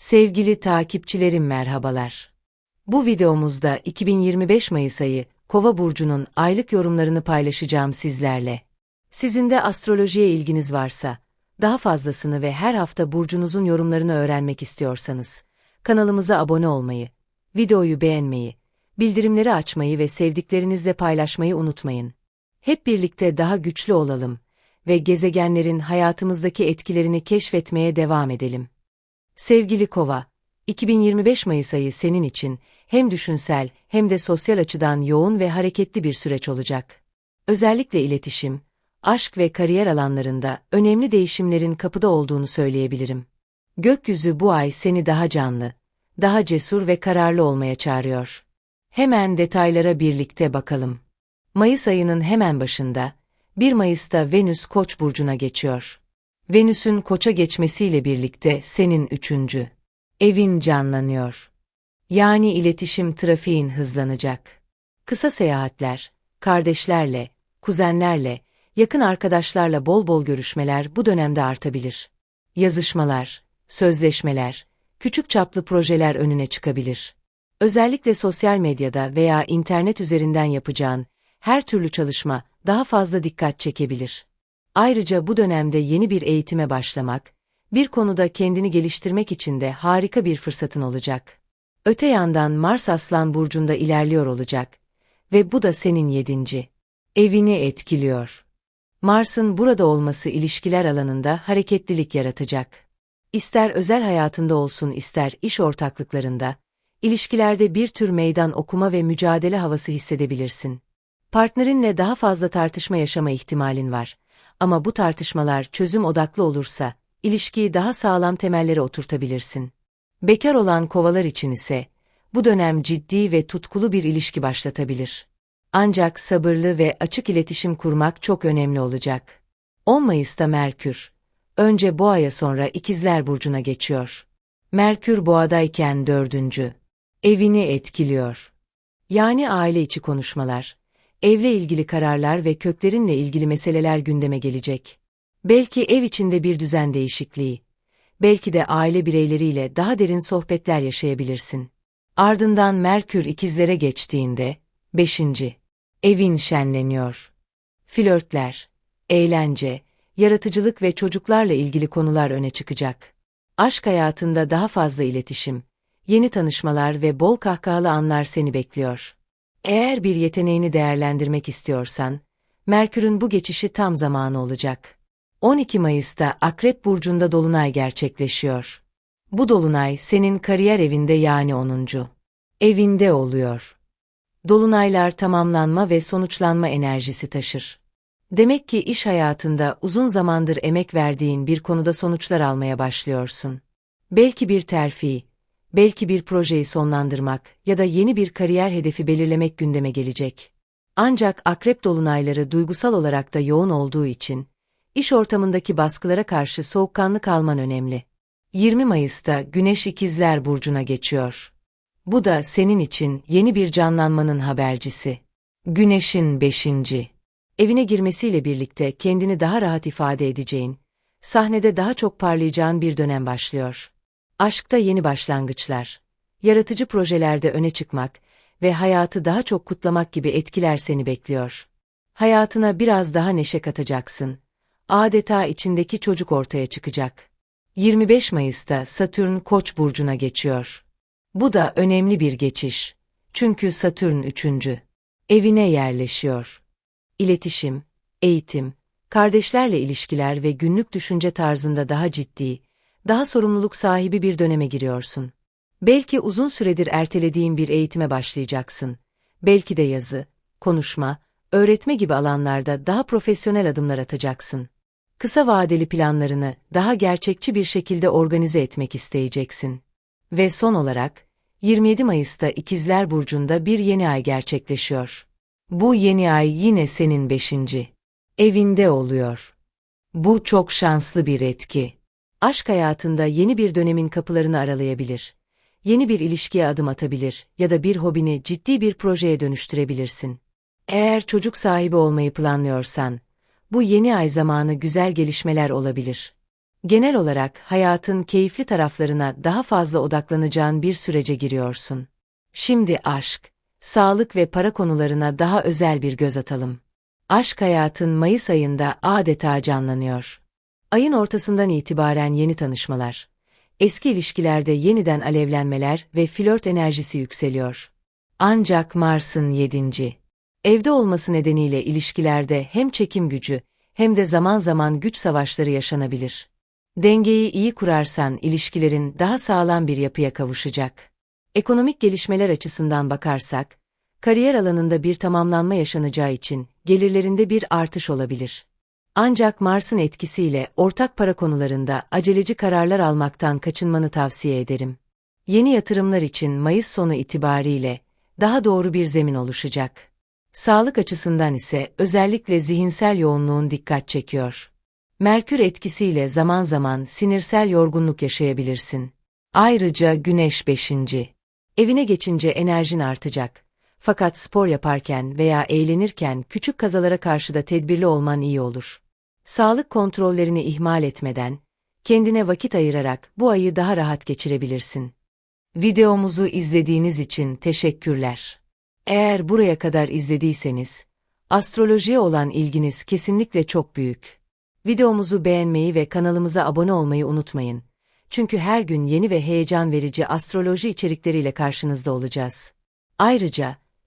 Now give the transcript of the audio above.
Sevgili takipçilerim merhabalar. Bu videomuzda 2025 Mayıs ayı Kova burcunun aylık yorumlarını paylaşacağım sizlerle. Sizin de astrolojiye ilginiz varsa, daha fazlasını ve her hafta burcunuzun yorumlarını öğrenmek istiyorsanız, kanalımıza abone olmayı, videoyu beğenmeyi, bildirimleri açmayı ve sevdiklerinizle paylaşmayı unutmayın. Hep birlikte daha güçlü olalım ve gezegenlerin hayatımızdaki etkilerini keşfetmeye devam edelim. Sevgili Kova, 2025 Mayıs ayı senin için hem düşünsel hem de sosyal açıdan yoğun ve hareketli bir süreç olacak. Özellikle iletişim, aşk ve kariyer alanlarında önemli değişimlerin kapıda olduğunu söyleyebilirim. Gökyüzü bu ay seni daha canlı, daha cesur ve kararlı olmaya çağırıyor. Hemen detaylara birlikte bakalım. Mayıs ayının hemen başında, 1 Mayıs'ta Venüs Koç burcuna geçiyor. Venüs'ün Koç'a geçmesiyle birlikte senin üçüncü evin canlanıyor. Yani iletişim trafiğin hızlanacak. Kısa seyahatler, kardeşlerle, kuzenlerle, yakın arkadaşlarla bol bol görüşmeler bu dönemde artabilir. Yazışmalar, sözleşmeler, küçük çaplı projeler önüne çıkabilir. Özellikle sosyal medyada veya internet üzerinden yapacağın her türlü çalışma daha fazla dikkat çekebilir. Ayrıca bu dönemde yeni bir eğitime başlamak, bir konuda kendini geliştirmek için de harika bir fırsatın olacak. Öte yandan Mars Aslan Burcu'nda ilerliyor olacak ve bu da senin yedinci. Evini etkiliyor. Mars'ın burada olması ilişkiler alanında hareketlilik yaratacak. İster özel hayatında olsun ister iş ortaklıklarında, ilişkilerde bir tür meydan okuma ve mücadele havası hissedebilirsin. Partnerinle daha fazla tartışma yaşama ihtimalin var. Ama bu tartışmalar çözüm odaklı olursa, ilişkiyi daha sağlam temellere oturtabilirsin. Bekar olan kovalar için ise, bu dönem ciddi ve tutkulu bir ilişki başlatabilir. Ancak sabırlı ve açık iletişim kurmak çok önemli olacak. 10 Mayıs'ta Merkür, önce Boğa'ya sonra İkizler Burcu'na geçiyor. Merkür Boğa'dayken dördüncü, evini etkiliyor. Yani aile içi konuşmalar, evle ilgili kararlar ve köklerinle ilgili meseleler gündeme gelecek. Belki ev içinde bir düzen değişikliği, belki de aile bireyleriyle daha derin sohbetler yaşayabilirsin. Ardından Merkür ikizlere geçtiğinde, 5. Evin şenleniyor. Flörtler, eğlence, yaratıcılık ve çocuklarla ilgili konular öne çıkacak. Aşk hayatında daha fazla iletişim, yeni tanışmalar ve bol kahkahalı anlar seni bekliyor. Eğer bir yeteneğini değerlendirmek istiyorsan, Merkür'ün bu geçişi tam zamanı olacak. 12 Mayıs'ta Akrep Burcu'nda Dolunay gerçekleşiyor. Bu Dolunay senin kariyer evinde yani 10. evinde oluyor. Dolunaylar tamamlanma ve sonuçlanma enerjisi taşır. Demek ki iş hayatında uzun zamandır emek verdiğin bir konuda sonuçlar almaya başlıyorsun. Belki bir terfi, belki bir projeyi sonlandırmak ya da yeni bir kariyer hedefi belirlemek gündeme gelecek. Ancak akrep dolunayları duygusal olarak da yoğun olduğu için, iş ortamındaki baskılara karşı soğukkanlı kalman önemli. 20 Mayıs'ta Güneş İkizler Burcu'na geçiyor. Bu da senin için yeni bir canlanmanın habercisi. Güneş'in 5. Evine girmesiyle birlikte kendini daha rahat ifade edeceğin, sahnede daha çok parlayacağın bir dönem başlıyor. Aşkta yeni başlangıçlar, yaratıcı projelerde öne çıkmak ve hayatı daha çok kutlamak gibi etkiler seni bekliyor. Hayatına biraz daha neşe katacaksın. Adeta içindeki çocuk ortaya çıkacak. 25 Mayıs'ta Satürn Koç burcuna geçiyor. Bu da önemli bir geçiş. Çünkü Satürn 3. evine yerleşiyor. İletişim, eğitim, kardeşlerle ilişkiler ve günlük düşünce tarzında daha ciddi, daha sorumluluk sahibi bir döneme giriyorsun. Belki uzun süredir ertelediğin bir eğitime başlayacaksın. Belki de yazı, konuşma, öğretme gibi alanlarda daha profesyonel adımlar atacaksın. Kısa vadeli planlarını daha gerçekçi bir şekilde organize etmek isteyeceksin. Ve son olarak, 27 Mayıs'ta İkizler Burcu'nda bir yeni ay gerçekleşiyor. Bu yeni ay yine senin beşinci evinde oluyor. Bu çok şanslı bir etki. Aşk hayatında yeni bir dönemin kapılarını aralayabilir. Yeni bir ilişkiye adım atabilir ya da bir hobini ciddi bir projeye dönüştürebilirsin. Eğer çocuk sahibi olmayı planlıyorsan, bu yeni ay zamanı güzel gelişmeler olabilir. Genel olarak hayatın keyifli taraflarına daha fazla odaklanacağın bir sürece giriyorsun. Şimdi aşk, sağlık ve para konularına daha özel bir göz atalım. Aşk hayatın Mayıs ayında adeta canlanıyor. Ayın ortasından itibaren yeni tanışmalar, eski ilişkilerde yeniden alevlenmeler ve flört enerjisi yükseliyor. Ancak Mars'ın yedinci. Evde olması nedeniyle ilişkilerde hem çekim gücü hem de zaman zaman güç savaşları yaşanabilir. Dengeyi iyi kurarsan ilişkilerin daha sağlam bir yapıya kavuşacak. Ekonomik gelişmeler açısından bakarsak, kariyer alanında bir tamamlanma yaşanacağı için gelirlerinde bir artış olabilir. Ancak Mars'ın etkisiyle ortak para konularında aceleci kararlar almaktan kaçınmanı tavsiye ederim. Yeni yatırımlar için Mayıs sonu itibariyle daha doğru bir zemin oluşacak. Sağlık açısından ise özellikle zihinsel yoğunluğun dikkat çekiyor. Merkür etkisiyle zaman zaman sinirsel yorgunluk yaşayabilirsin. Ayrıca Güneş 5. Evine geçince enerjin artacak. Fakat spor yaparken veya eğlenirken küçük kazalara karşı da tedbirli olman iyi olur. Sağlık kontrollerini ihmal etmeden, kendine vakit ayırarak bu ayı daha rahat geçirebilirsin. Videomuzu izlediğiniz için teşekkürler. Eğer buraya kadar izlediyseniz, astrolojiye olan ilginiz kesinlikle çok büyük. Videomuzu beğenmeyi ve kanalımıza abone olmayı unutmayın. Çünkü her gün yeni ve heyecan verici astroloji içerikleriyle karşınızda olacağız. Ayrıca,